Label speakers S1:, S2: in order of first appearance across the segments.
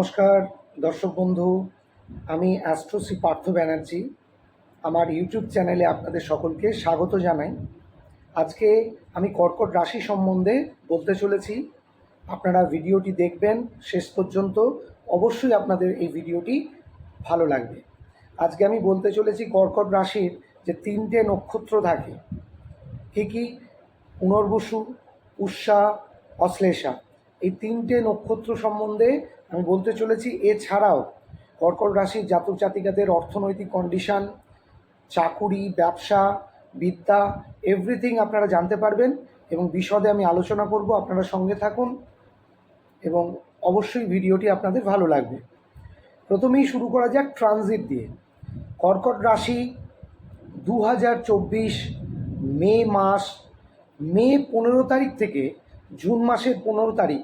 S1: নমস্কার, দর্শক বন্ধু। আমি অ্যাস্ট্রোসি পার্থ ব্যানার্জি। আমার ইউটিউব চ্যানেলে আপনাদের সকলকে স্বাগত জানাই। আজকে আমি কর্কট রাশি সম্বন্ধে বলতে চলেছি। আপনারা ভিডিওটি দেখবেন শেষ পর্যন্ত। অবশ্যই আপনাদের এই ভিডিওটি ভালো লাগবে। আজকে আমি বলতে চলেছি কর্কট রাশির যে তিনটে নক্ষত্র থাকে। কী কী? পুনর্বসু, উষা, অশ্লেষা। এই তিনটে নক্ষত্র সম্বন্ধে আমি বলতে চলেছি, এছাড়াও কর্কট রাশির জাতক জাতিকাদের অর্থনৈতিক কন্ডিশন চাকুরি, ব্যবসা, বিদ্যা এভরিথিং আপনারা জানতে পারবেন এবং বিশদে আমি আলোচনা করব, আপনারা সঙ্গে থাকুন এবং অবশ্যই ভিডিওটি আপনাদের ভালো লাগবে। প্রথমেই শুরু করা যাক ট্রানজিট দিয়ে। কর্কট রাশি দু হাজার চব্বিশ মে মাস, মে পনেরো তারিখ থেকে জুন মাসের পনেরো তারিখ,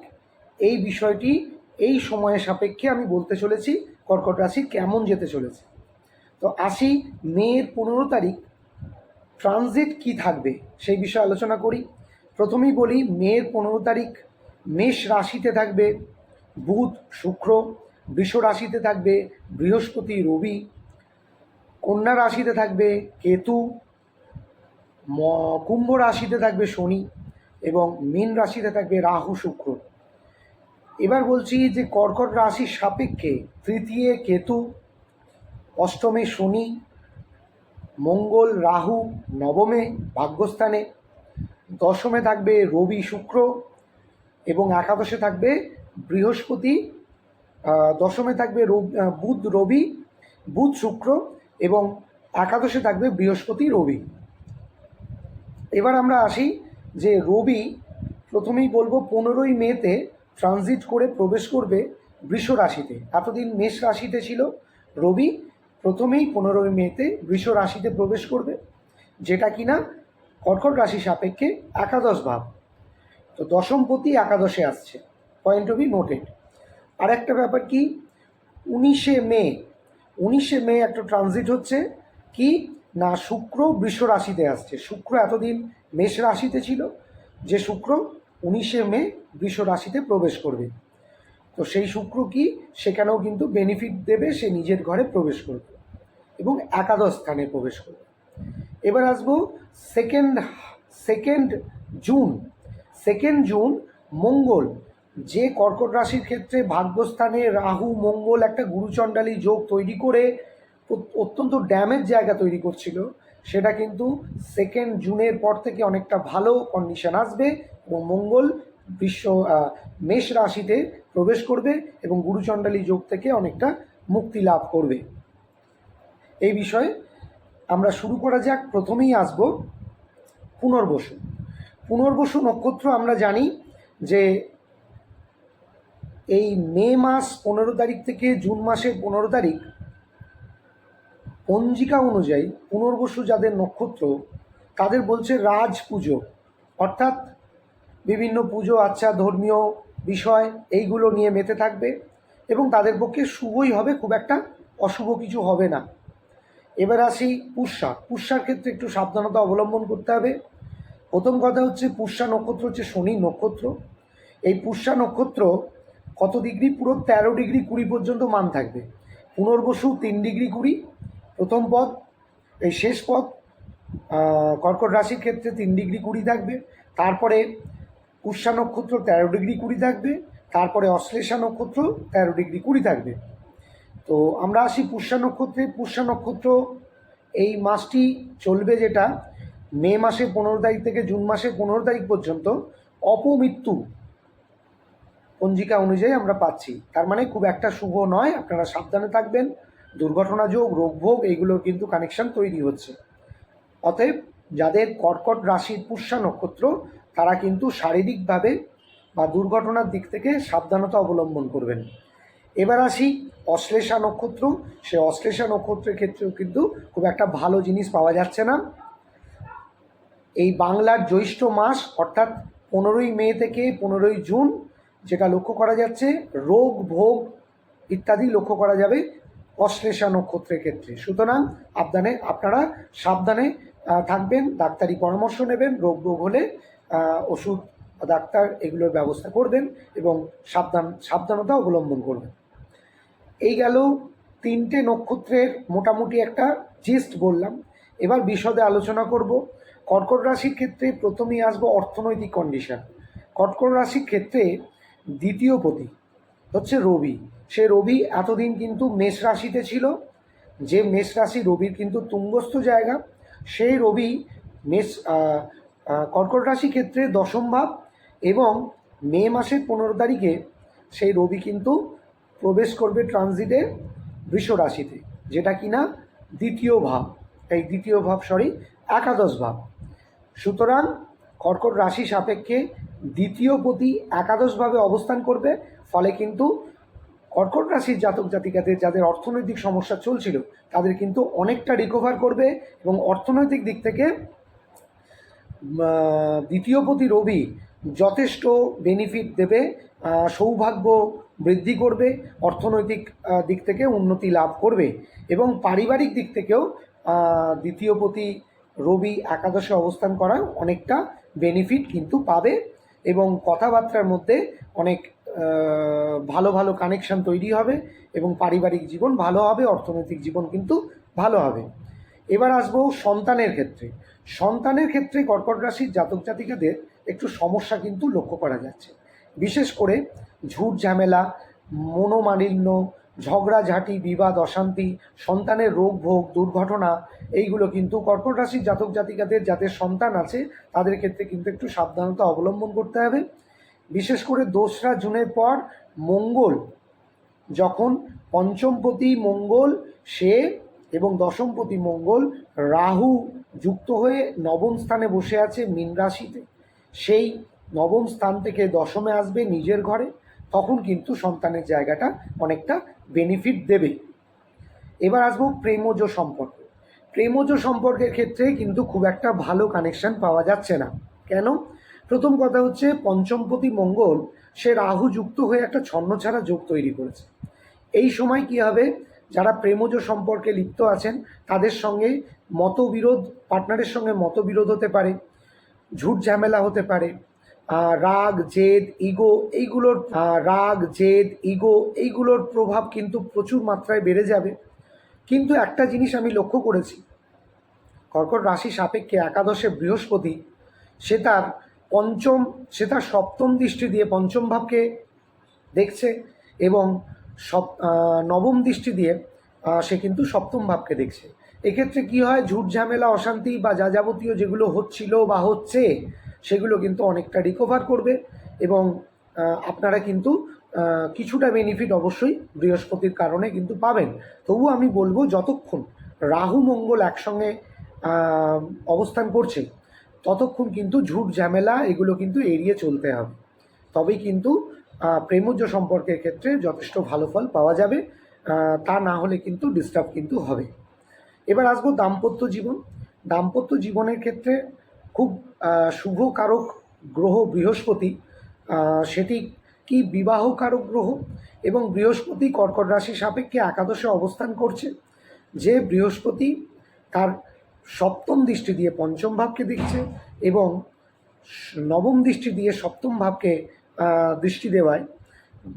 S1: এই বিষয়টি এই সময়ের সাপেক্ষে আমি বলতে চলেছি কর্কট রাশি কেমন যেতে চলেছে। তো আসি মের পনেরো তারিখ ট্রানজিট কি থাকবে সেই বিষয়ে আলোচনা করি। প্রথমেই বলি মের পনেরো তারিখ মেষ রাশিতে থাকবে বুধ, শুক্র, বৃষ রাশিতে থাকবে বৃহস্পতি, রবি, কন্যা রাশিতে থাকবে কেতু কুম্ভ রাশিতে থাকবে শনি এবং মীন রাশিতে থাকবে রাহু, শুক্র। এবার বলছি যে কর্কট রাশির সাপেক্ষে তৃতীয় কেতু, অষ্টমে শনি, মঙ্গল রাহু, নবমে ভাগ্যস্থানে, দশমে থাকবে রবি শুক্র এবং একাদশে থাকবে বৃহস্পতি দশমে থাকবে বুধ রবি, বুধ শুক্র এবং একাদশে থাকবে বৃহস্পতি রবি। এবার আমরা আসি যে রবি প্রথমেই বলব পনেরোই মেতে ট্রানজিট করে প্রবেশ করবে বৃষ রাশিতে। এতদিন মেষ রাশিতে ছিল, রবি প্রথমেই পনেরোই মেতে বৃষ রাশিতে প্রবেশ করবে, যেটা কিনা কর্কট রাশি সাপেক্ষে একাদশ ভাব। তো দশমপতি একাদশে আসছে পয়েন্ট অফ নোটেড আর একটা ব্যাপার কি, উনিশে মে উনিশে মে একটা ট্রানজিট হচ্ছে কি, না শুক্র বৃষ রাশিতে আসছে। শুক্র এতদিন মেষ রাশিতে ছিল, যে শুক্র উনিশে মে বৃষ রাশিতে প্রবেশ করবে। তো সেই শুক্র কি? সেখানেও কিন্তু বেনিফিট দেবে, সে নিজের ঘরে প্রবেশ করবে এবং একাদশ স্থানে প্রবেশ করবে। এবার আসব second second June second June মঙ্গল। যে কর্কট রাশির ক্ষেত্রে ভাগ্যস্থানে রাহু, মঙ্গল একটা গুরুচণ্ডালী যোগ তৈরি করে অত্যন্ত ড্যামেজ জায়গা তৈরি করছিল, সেটা কিন্তু সেকেন্ড জুনের পর থেকে অনেকটা ভালো কন্ডিশন আসবে। এবং মঙ্গল বিশ্ব মেষ রাশিতে প্রবেশ করবে এবং গুরুচণ্ডালী যোগ থেকে অনেকটা মুক্তি লাভ করবে। এই বিষয়ে আমরা শুরু করা যাক। প্রথমেই আসব পুনর্বসু। পুনর্বসু নক্ষত্র আমরা জানি যে এই মে মাস পনেরো তারিখ থেকে জুন মাসের পনেরো তারিখ পঞ্জিকা অনুযায়ী পুনর্বসু যাদের নক্ষত্র, তাদের বলছে রাজ পুজো। অর্থাৎ বিভিন্ন পুজো আচ্ছা ধর্মীয় বিষয়, এইগুলো নিয়ে মেতে থাকবে এবং তাদের পক্ষে শুভই হবে, খুব একটা অশুভ কিছু হবে না। এবার আসি পুষ্যা। পুষ্যার ক্ষেত্রে একটু সাবধানতা অবলম্বন করতে হবে। প্রথম কথা হচ্ছে পুষ্যা নক্ষত্র হচ্ছে শনি নক্ষত্র। এই পুষ্যা নক্ষত্র কত ডিগ্রি? পুরো তেরো ডিগ্রি কুড়ি পর্যন্ত মান থাকবে। পুনর্বসু তিন ডিগ্রি কুড়ি, প্রথম পদ। এই শেষ পদ কর্কট রাশির ক্ষেত্রে তিন ডিগ্রি কুড়ি থাকবে। তারপরে পুষ্যা নক্ষত্র তেরো ডিগ্রি কুড়ি থাকবে, তারপরে অশ্লেষা নক্ষত্র তেরো ডিগ্রি কুড়ি থাকবে। তো আমরা আসি পুষ্যা নক্ষত্রে। পুষ্যা নক্ষত্র এই মাসটি চলবে যেটা, মে মাসের পনেরো তারিখ থেকে জুন মাসের পনেরো তারিখ পর্যন্ত অপমৃত্যু পঞ্জিকা অনুযায়ী আমরা পাচ্ছি। তার মানে খুব একটা শুভ নয়, আপনারা সাবধানে থাকবেন, দুর্ঘটনা যোগ রোগভোগ এইগুলোর কিন্তু কানেকশন তৈরি হচ্ছে। অতএব যাদের কর্কট রাশির পুষ্যা নক্ষত্র তারা কিন্তু শারীরিকভাবে বা দুর্ঘটনার দিক থেকে সাবধানতা অবলম্বন করবেন। এবার আসি অশ্লেষা নক্ষত্র। সে অশ্লেষা নক্ষত্রের ক্ষেত্রেও কিন্তু খুব একটা ভালো জিনিস পাওয়া যাচ্ছে না। এই বাংলার জ্যৈষ্ঠ মাস, অর্থাৎ পনেরোই মে থেকে পনেরোই জুন, যেটা লক্ষ্য করা যাচ্ছে, রোগ, ভোগ ইত্যাদি লক্ষ্য করা যাবে অশ্লেষা নক্ষত্রের ক্ষেত্রে। সুতরাং আপনানে আপনারা সাবধানে থাকবেন, ডাক্তারি পরামর্শ নেবেন, রোগ, ভোগ হলে ওষুধ, ডাক্তার এগুলোর ব্যবস্থা করবেন এবং সাবধান, সাবধানতা অবলম্বন করবেন। এই গেল তিনটে নক্ষত্রের মোটামুটি একটা জিস্ট বললাম। এবার বিশদে আলোচনা করব। কর্কট রাশির ক্ষেত্রে প্রথমেই আসব অর্থনৈতিক কন্ডিশন কর্কট রাশির ক্ষেত্রে দ্বিতীয় পতি হচ্ছে রবি। সে রবি এতদিন কিন্তু মেষ রাশিতে ছিল। যে মেষ রাশি রবির কিন্তু তুঙ্গস্থ জায়গা, সেই রবি মেষ কর্কট রাশি ক্ষেত্রে দশম ভাব এবং মে মাসের পনেরো তারিখে সেই রবি কিন্তু প্রবেশ করবে ট্রানজিটে বৃষ রাশিতে, যেটা কিনা দ্বিতীয় ভাব। এই দ্বিতীয় ভাব সরি একাদশ ভাব। সুতরাং কর্কট রাশি সাপেক্ষে দ্বিতীয় পতি একাদশভাবে অবস্থান করবে, ফলে কিন্তু কর্কট রাশির জাতক জাতিকাদের যাদের অর্থনৈতিক সমস্যা চলছিল, তাদের কিন্তু অনেকটা রিকভার করবে এবং অর্থনৈতিক দিক থেকে আহ, দ্বিতীয় পতি রবি যথেষ্ট বেনিফিট দেবে সৌভাগ্য বৃদ্ধি করবে অর্থনৈতিক দিক থেকে উন্নতি লাভ করবে এবং পারিবারিক দিক থেকেও আহ, দ্বিতীয় পতি রবি একাদশে অবস্থান করার অনেকটা বেনিফিট কিন্তু পাবে এবং কথাবার্তার মধ্যে অনেক ভালো ভালো কানেকশন তৈরি হবে এবং পারিবারিক জীবন ভালো হবে অর্থনৈতিক জীবন কিন্তু ভালো হবে। এবার আসব সন্তানের ক্ষেত্রে। সন্তানের ক্ষেত্রে কর্কট রাশির জাতক জাতিকাদের একটু সমস্যা কিন্তু লক্ষ্য করা যাচ্ছে। বিশেষ করে ঝুট ঝামেলা, মনোমালিন্য, ঝগড়াঝাঁটি, বিবাদ, অশান্তি, সন্তানের রোগ ভোগ দুর্ঘটনা, এইগুলো কিন্তু কর্কট রাশির জাতক জাতিকাদের যাদের সন্তান আছে, তাদের ক্ষেত্রে কিন্তু একটু সাবধানতা অবলম্বন করতে হবে। বিশেষ করে দোসরা জুনের পর মঙ্গল, যখন পঞ্চমপতি মঙ্গল, সে এবং দশমপতি মঙ্গল, রাহু যুক্ত হয়ে নবম স্থানে বসে আছে মীন রাশিতে। সেই নবম স্থান থেকে দশমে আসবে নিজের ঘরে, তখন কিন্তু সন্তানের জায়গাটা অনেকটা বেনিফিট দেবে। এবার আসব প্রেমজ সম্পর্ক। প্রেমজ সম্পর্কের ক্ষেত্রে কিন্তু খুব একটা ভালো কানেকশন পাওয়া যাচ্ছে না। কেন? প্রথম কথা হচ্ছে পঞ্চমপতি মঙ্গল, সে রাহু যুক্ত হয়ে একটা ছন্নছাড়া যোগ তৈরি করেছে। এই সময় কি হবে? যারা প্রেমজ সম্পর্কে লিপ্ত আছেন, তাদের সঙ্গে মতবিরোধ পার্টনারের সঙ্গে মতবিরোধ হতে পারে, ঝুট ঝামেলা হতে পারে রাগ, জেদ, ইগো এইগুলোর রাগ, জেদ, ইগো এইগুলোর প্রভাব কিন্তু প্রচুর মাত্রায় বেড়ে যাবে। কিন্তু একটা জিনিস আমি লক্ষ্য করেছি, কর্কট রাশি সাপেক্ষে একাদশে বৃহস্পতি, সে তার পঞ্চম, সে তার সপ্তম দৃষ্টি দিয়ে পঞ্চম ভাবকে দেখছে এবং সপ নবম দৃষ্টি দিয়ে সে কিন্তু সপ্তম ভাবকে দেখছে। এক্ষেত্রে কি হয়? ঝুট ঝামেলা, অশান্তি বা যা যাবতীয় যেগুলো হচ্ছিল বা হচ্ছে, সেগুলো কিন্তু অনেকটা রিকভার করবে এবং আপনারা কিন্তু কিছুটা বেনিফিট অবশ্যই বৃহস্পতির কারণে কিন্তু পাবেন। তবু আমি বলব যতক্ষণ রাহু, মঙ্গল একসঙ্গে অবস্থান করছে, ততক্ষণ কিন্তু ঝুট ঝামেলা এগুলো কিন্তু এড়িয়ে চলতে হবে। তবেই কিন্তু প্রেমজ সম্পর্কের ক্ষেত্রে যথেষ্ট ভালো ফল পাওয়া যাবে তা না হলে কিন্তু ডিস্টার্ব কিন্তু হবে। এবার আসব দাম্পত্য জীবন। দাম্পত্য জীবনের ক্ষেত্রে খুব আহ, শুভ কারক গ্রহ বৃহস্পতি সেটি কি বিবাহ কারক গ্রহ এবং বৃহস্পতি কর্কট রাশি সাপেক্ষে একাদশে অবস্থান করছে। যে বৃহস্পতি তার সপ্তম দৃষ্টি দিয়ে পঞ্চম ভাবকে দেখছে এবং নবম দৃষ্টি দিয়ে সপ্তম ভাবকে দৃষ্টি দেওয়ায়।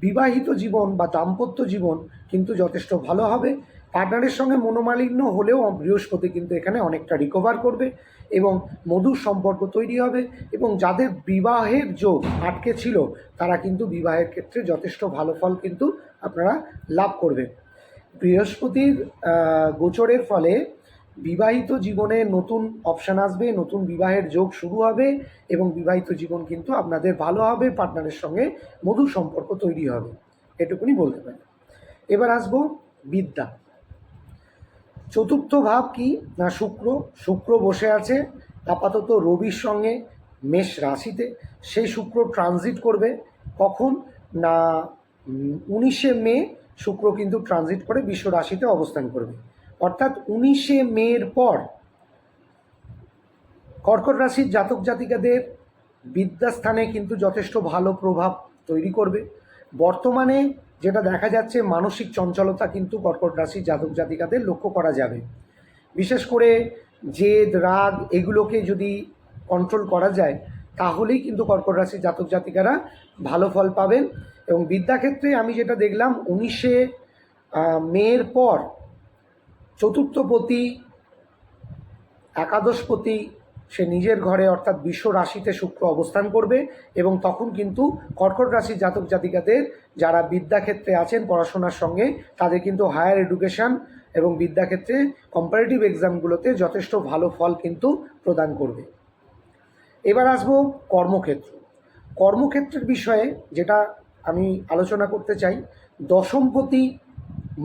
S1: বিবাহিত জীবন বা দাম্পত্য জীবন কিন্তু যথেষ্ট ভালো হবে পার্টনারের সঙ্গে মনোমালিন্য হলেও বৃহস্পতি কিন্তু এখানে অনেকটা রিকভার করবে এবং মধুর সম্পর্ক তৈরি হবে এবং যাদের বিবাহের যোগ আটকে ছিল, তারা কিন্তু বিবাহের ক্ষেত্রে যথেষ্ট ভালো ফল কিন্তু আপনারা লাভ করবেন। বৃহস্পতির গোচরের ফলে বিবাহিত জীবনে নতুন অপশান আসবে, নতুন বিবাহের যোগ শুরু হবে এবং বিবাহিত জীবন কিন্তু আপনাদের ভালো হবে, পার্টনারের সঙ্গে মধুর সম্পর্ক তৈরি হবে। এটুকুনি বলতে পারি। এবার আসব বিদ্যা। চতুর্থ ভাব কি? না শুক্র? শুক্র বসে আছে, আপাতত রবির সঙ্গে মেষ রাশিতে। সেই শুক্র ট্রানজিট করবে। কখন? না উনিশে মে শুক্র কিন্তু ট্রানজিট করে বিশ্ব রাশিতে অবস্থান করবে। অর্থাৎ উনিশে মের পর কর্কট রাশির জাতক জাতিকাদের বিদ্যাস্থানে কিন্তু যথেষ্ট ভালো প্রভাব তৈরি করবে। বর্তমানে যেটা দেখা যাচ্ছে মানসিক চঞ্চলতা কিন্তু কর্কট রাশির জাতক জাতিকাদের লক্ষ্য করা যাবে। বিশেষ করে জেদ, রাগ এগুলোকে যদি কন্ট্রোল করা যায়, তাহলেই কিন্তু কর্কট রাশির জাতক জাতিকারা ভালো ফল পাবেন এবং বিদ্যাক্ষেত্রে আমি যেটা দেখলাম, উনিশে মেয়ের পর চতুর্থপতি, একাদশপতি সে নিজের ঘরে অর্থাৎ বিশ্ব রাশিতে শুক্র অবস্থান করবে এবং তখন কিন্তু কর্কট রাশির জাতক জাতিকাদের যারা বিদ্যাক্ষেত্রে আছেন পড়াশোনার সঙ্গে, তাদের কিন্তু হায়ার এডুকেশন এবং বিদ্যাক্ষেত্রে কম্পারেটিভ এক্সামগুলোতে যথেষ্ট ভালো ফল কিন্তু প্রদান করবে। এবার আসব কর্মক্ষেত্র। কর্মক্ষেত্রের বিষয়ে যেটা আমি আলোচনা করতে চাই, দশমপতি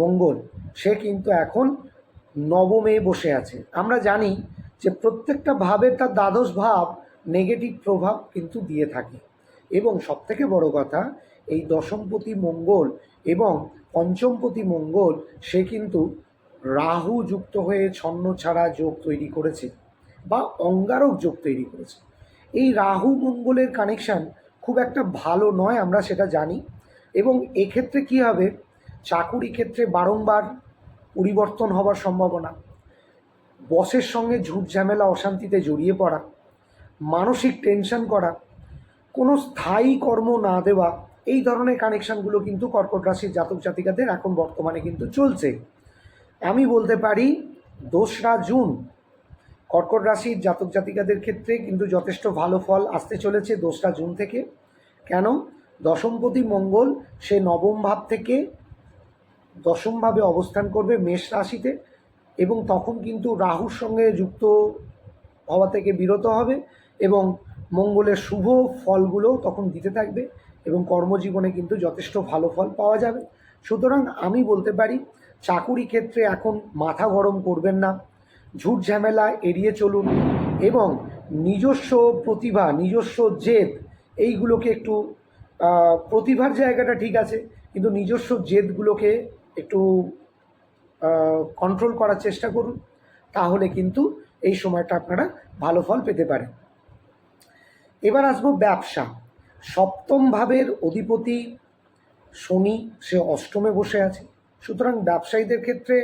S1: মঙ্গল, সে কিন্তু এখন নবমে বসে আছে। আমরা জানি যে প্রত্যেকটা ভাবের তার দ্বাদশ ভাব নেগেটিভ প্রভাব কিন্তু দিয়ে থাকে। এবং সবথেকে বড় কথা, এই দশমপতি মঙ্গল এবং পঞ্চমপতি মঙ্গল, সে কিন্তু রাহু যুক্ত হয়ে ছন্ন ছাড়া যোগ তৈরি করেছে বা অঙ্গারক যোগ তৈরি করেছে। এই রাহু মঙ্গলের কানেকশান খুব একটা ভালো নয় আমরা সেটা জানি। এবং এক্ষেত্রে কী হবে? চাকুরি ক্ষেত্রে বারংবার পরিবর্তন হবার সম্ভাবনা। বসের সঙ্গে ঝুট ঝামেলা, অশান্তিতে জড়িয়ে পড়া, মানসিক টেনশন করা, কোনো স্থায়ী কর্ম না দেওয়া, এই ধরনের কানেকশানগুলো কিন্তু কর্কট রাশির জাতক জাতিকাদের এখন বর্তমানে কিন্তু চলছে। আমি বলতে পারি, দোসরা জুন, কর্কট রাশির জাতক জাতিকাদের ক্ষেত্রে কিন্তু যথেষ্ট ভালো ফল আসতে চলেছে দোসরা জুন থেকে। কেন? দশমপতি মঙ্গল সে নবম ভাব থেকে দশমভাবে অবস্থান করবে মেষ রাশিতে। এবং তখন কিন্তু রাহুর সঙ্গে যুক্ত হওয়া থেকে বিরত হবে এবং মঙ্গলের শুভ ফলগুলো তখন দিতে থাকবে এবং কর্মজীবনে কিন্তু যথেষ্ট ভালো ফল পাওয়া যাবে। সুতরাং আমি বলতে পারি, চাকুরি ক্ষেত্রে এখন মাথা গরম করবেন না, ঝুট ঝামেলা এড়িয়ে চলুন এবং নিজস্ব প্রতিভা, নিজস্ব জেদ, এইগুলোকে একটু প্রতিভার জায়গাটা ঠিক আছে, কিন্তু নিজস্ব জেদগুলোকে একটু কন্ট্রোল করার চেষ্টা করুন, তাহলে কিন্তু এই সময়টা আপনারা ভালো ফল পেতে পারেন। এবার আসব ব্যবসা। সপ্তম ভাবের অধিপতি শনি, সে অষ্টমে বসে আছে। সুতরাং ব্যবসায়ীদের ক্ষেত্রে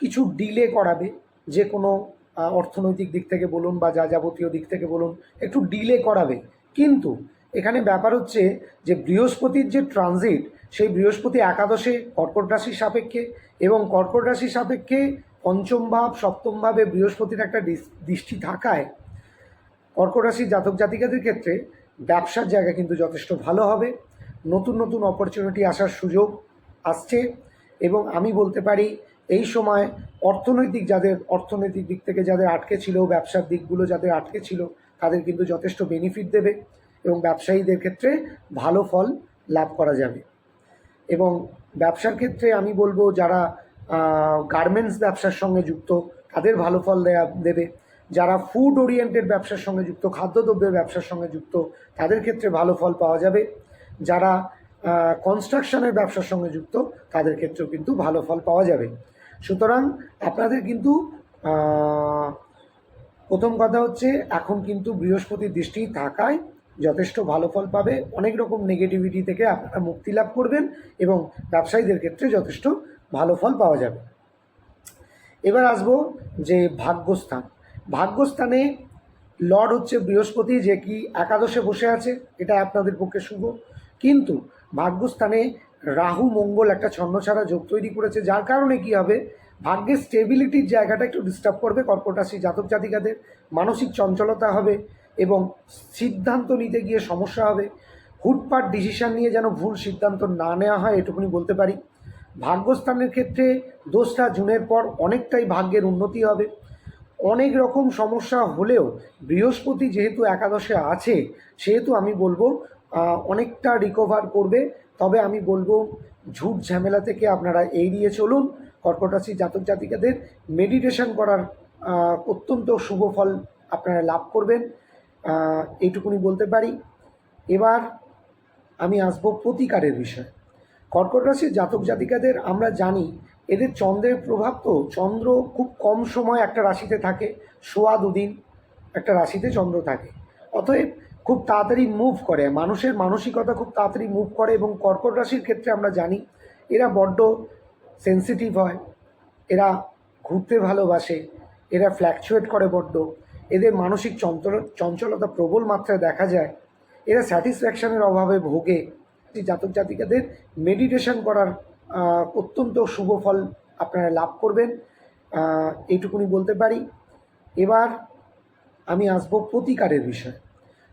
S1: কিছু ডিলে করাবে। যে কোনো অর্থনৈতিক দিক থেকে বলুন বা যা যাবতীয় দিক থেকে বলুন, একটু ডিলে করাবে। কিন্তু এখানে ব্যাপার হচ্ছে যে বৃহস্পতির যে ট্রানজিট সেই বৃহস্পতি একাদশে কর্কট রাশির সাপেক্ষে এবং কর্কট রাশির সাপেক্ষে পঞ্চম ভাব, সপ্তম ভাবে বৃহস্পতির একটা দৃষ্টি থাকায় কর্কট রাশির জাতক জাতিকাদের ক্ষেত্রে ব্যবসার জায়গা কিন্তু যথেষ্ট ভালো হবে। নতুন নতুন অপরচুনিটি আসার সুযোগ আসছে এবং আমি বলতে পারি এই সময় অর্থনৈতিক যাদের, অর্থনৈতিক দিক থেকে যাদের আটকে ছিল, ব্যবসার দিকগুলো যাদের আটকে ছিল, তাদের কিন্তু যথেষ্ট বেনিফিট দেবে এবং ব্যবসায়ীদের ক্ষেত্রে ভালো ফল লাভ করা যাবে। এবং ব্যবসার ক্ষেত্রে আমি বলব যারা গার্মেন্টস ব্যবসার সঙ্গে যুক্ত, তাদের ভালো ফল দেয়া, দেবে। যারা ফুড ওরিয়েন্টেড ব্যবসার সঙ্গে যুক্ত, খাদ্যদ্রব্যের ব্যবসার সঙ্গে যুক্ত, তাদের ক্ষেত্রে ভালো ফল পাওয়া যাবে। যারা কনস্ট্রাকশনের ব্যবসার সঙ্গে যুক্ত, তাদের ক্ষেত্রেও কিন্তু ভালো ফল পাওয়া যাবে। সুতরাং আপনাদের কিন্তু প্রথম কথা হচ্ছে, এখন কিন্তু বৃহস্পতির দৃষ্টি থাকায় যথেষ্ট ভালো ফল পাবে। অনেক রকম নেগেটিভিটি থেকে আপনারা মুক্তি লাভ করবেন এবং ব্যবসায়ীদের ক্ষেত্রে যথেষ্ট ভালো ফল পাওয়া যাবে। এবার আসব যে ভাগ্যস্থান। ভাগ্যস্থানে লর্ড হচ্ছে বৃহস্পতি, যে কি একাদশে বসে আছে, এটা আপনাদের পক্ষে শুভ। কিন্তু ভাগ্যস্থানে রাহু, মঙ্গল একটা ছন্নছাড়া যোগ তৈরি করেছে, যার কারণে কি হবে? ভাগ্যের স্টেবিলিটির জায়গাটা একটু ডিস্টার্ব করবে। কর্কট জাতক জাতিকাদের মানসিক চঞ্চলতা হবে। এবং সিদ্ধান্ত নিতে গিয়ে সমস্যা হবে। হুটপাট ডিসিশন নিয়ে যেন ভুল সিদ্ধান্ত না নেওয়া হয়, এটুকুনি বলতে পারি। ভাগ্যস্থানের ক্ষেত্রে দোসরা জুনের পর অনেকটাই ভাগ্যের উন্নতি হবে। অনেক রকম সমস্যা হলেও বৃহস্পতি যেহেতু একাদশে আছে, সেহেতু আমি বলব অনেকটা রিকভার করবে। তবে আমি বলব, ঝুট ঝামেলা থেকে আপনারা এড়িয়ে চলুন। কর্কট রাশি জাতক জাতিকাদের মেডিটেশন করার অত্যন্ত শুভ ফল আপনারা লাভ করবেন। এইটুকুনি বলতে পারি। এবার আমি আসব প্রতিকারের বিষয়। কর্কট রাশির জাতক জাতিকাদের আমরা জানি, এদের চন্দ্রের প্রভাব তো, চন্দ্র খুব কম সময় একটা রাশিতে থাকে, সোয়া দুদিন একটা রাশিতে চন্দ্র থাকে। অতএব খুব তাড়াতাড়ি মুভ করে, মানুষের মানসিকতা খুব তাড়াতাড়ি মুভ করে এবং কর্কট রাশির ক্ষেত্রে আমরা জানি, এরা বড্ড সেন্সিটিভ হয়, এরা ঘুরতে ভালোবাসে, এরা ফ্ল্যাকচুয়েট করে বড্ড। এদের মানসিক চঞ্চল চঞ্চলতা প্রবল মাত্রায় দেখা যায়। এরা স্যাটিসফ্যাকশনের অভাবে ভোগে। জাতক জাতিকাদের মেডিটেশন করার অত্যন্ত শুভ ফল আপনারা লাভ করবেন। এইটুকুনি বলতে পারি। এবার আমি আসব প্রতিকারের বিষয়।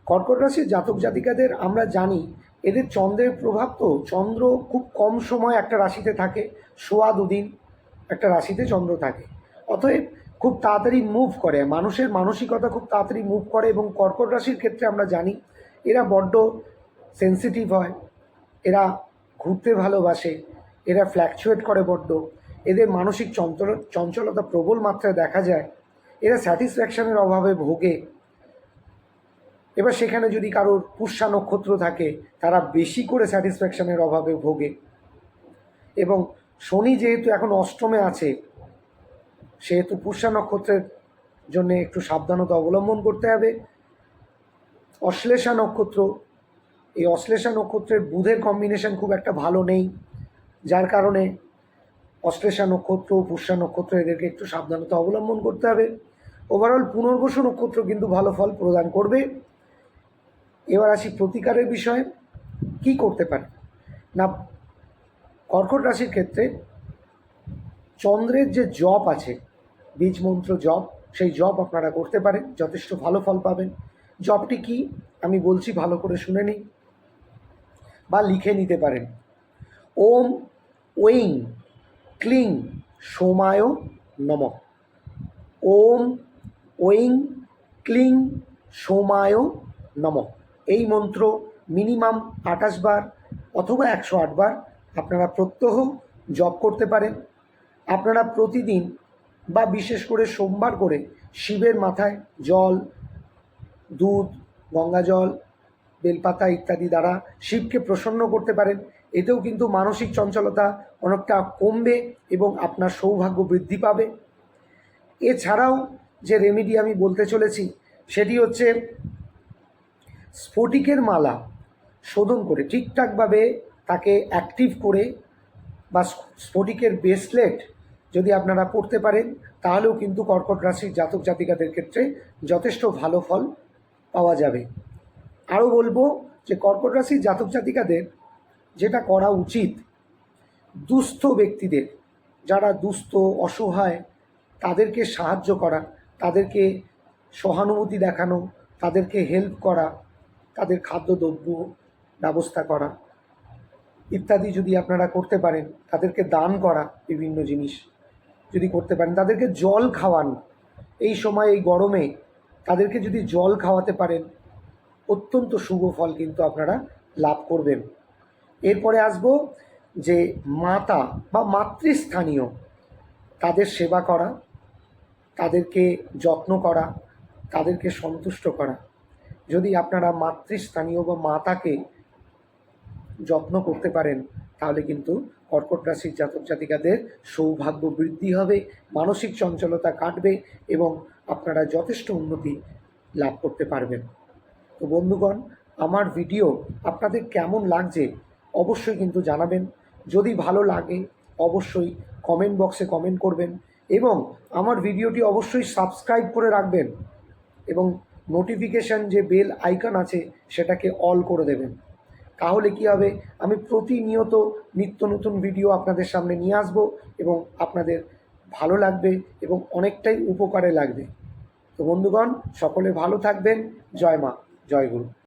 S1: কর্কট রাশির জাতক জাতিকাদের আমরা জানি, এদের চন্দ্রের প্রভাব তো, চন্দ্র খুব কম সময় একটা রাশিতে থাকে, সোয়া দুদিন একটা রাশিতে চন্দ্র থাকে। অতএব খুব তাড়াতাড়ি মুভ করে। মানুষের মানসিকতা খুব তাড়াতাড়ি মুভ করে এবং কর্কট রাশির ক্ষেত্রে আমরা জানি, এরা বড্ড সেন্সিটিভ হয়, এরা ঘুরতে ভালোবাসে, এরা ফ্ল্যাকচুয়েট করে বড্ড, এদের মানসিক চঞ্চল, চঞ্চলতা প্রবল মাত্রায় দেখা যায়, এরা স্যাটিসফ্যাকশনের অভাবে ভোগে। এবার সেখানে যদি কারোর পুষ্যা নক্ষত্র থাকে, তারা বেশি করে স্যাটিসফ্যাকশনের অভাবে ভোগে। এবং শনি যেহেতু এখন অষ্টমে আছে সেহেতু পুষ্যা নক্ষত্রের জন্য একটু সাবধানতা অবলম্বন করতে হবে। অশ্লেষা নক্ষত্র, এই অশ্লেষা নক্ষত্রের বুধের কম্বিনেশন খুব একটা ভালো নেই, যার কারণে অশ্লেষা নক্ষত্র পুষ্যা নক্ষত্র এদেরকে একটু সাবধানতা অবলম্বন করতে হবে। ওভারঅল পুনর্বসু নক্ষত্র কিন্তু ভালো ফল প্রদান করবে। এবার আসি প্রতিকারের বিষয়ে, কি করতে পারে? না, কর্কট রাশির ক্ষেত্রে চন্দ্রের যে জপ আছে বীজ মন্ত্র জব সেই জব আপনারা করতে পারেন, যথেষ্ট ভালো ফল পাবেন। জবটি কি? আমি বলছি ভালো করে শুনে নিন বা লিখে নিতে পারেন। ওম ওইং ক্লিং সোমায় নম। ওম ওইং ক্লিং সোমায় নম। এই মন্ত্র মিনিমাম আঠাশ বার অথবা একশো বার আপনারা প্রত্যহ জপ করতে পারেন। আপনারা প্রতিদিন বা বিশেষ করে সোমবার করে শিবের মাথায় জল, দুধ, গঙ্গা জল, বেলপাতা ইত্যাদি দ্বারা শিবকে প্রসন্ন করতে পারেন। এতেও কিন্তু মানসিক চঞ্চলতা অনেকটা কমবে এবং আপনার সৌভাগ্য বৃদ্ধি পাবে। এছাড়াও যে রেমেডি আমি বলতে চলেছি, সেটি হচ্ছে স্ফটিকের মালা শোধন করে ঠিকঠাকভাবে তাকে অ্যাক্টিভ করে বা স্ফটিকের ব্রেসলেট যদি আপনারা পড়তে পারেন, তাহলেও কিন্তু কর্কট রাশির জাতক জাতিকাদের ক্ষেত্রে যথেষ্ট ভালো ফল পাওয়া যাবে। আরও বলব যে কর্কট রাশির জাতক জাতিকাদের যেটা করা উচিত, দুস্থ ব্যক্তিদের, যারা দুস্থ, অসহায়, তাদেরকে সাহায্য করা, তাদেরকে সহানুভূতি দেখানো, তাদেরকে হেল্প করা, তাদের খাদ্যদ্রব্য ব্যবস্থা করা ইত্যাদি যদি আপনারা করতে পারেন, তাদেরকে দান করা বিভিন্ন জিনিস। যদি করতে পারেন, তাদেরকে জল খাওয়ান। এই সময়, এই গরমে তাদেরকে যদি জল খাওয়াতে পারেন, অত্যন্ত শুভ ফল কিন্তু আপনারা লাভ করবেন। এরপরে আসব যে মাতা বা মাতৃস্থানীয়, তাদের সেবা করা, তাদেরকে যত্ন করা, তাদেরকে সন্তুষ্ট করা। যদি আপনারা মাতৃস্থানীয় বা মাতাকে যত্ন করতে পারেন, তাহলে কিন্তু কর্কট রাশির জাতক জাতিকাদের সৌভাগ্য বৃদ্ধি হবে, মানসিক চঞ্চলতা কাটবে এবং আপনারা যথেষ্ট উন্নতি লাভ করতে পারবেন। তো বন্ধুগণ, আমার ভিডিও আপনাদের কেমন লাগছে অবশ্যই কিন্তু জানাবেন। যদি ভালো লাগে, অবশ্যই কমেন্ট বক্সে কমেন্ট করবেন এবং আমার ভিডিওটি অবশ্যই সাবস্ক্রাইব করে রাখবেন এবং নোটিফিকেশান যে বেল আইকন আছে, সেটাকে অল করে দেবেন। তাহলে কি হবে? আমি প্রতিনিয়ত নিত্য নতুন ভিডিও আপনাদের সামনে নিয়ে আসব এবং আপনাদের ভালো লাগবে এবং অনেকটাই উপকারে লাগবে। তো বন্ধুগণ, সকলে ভালো থাকবেন। জয় মা, জয় গুরু।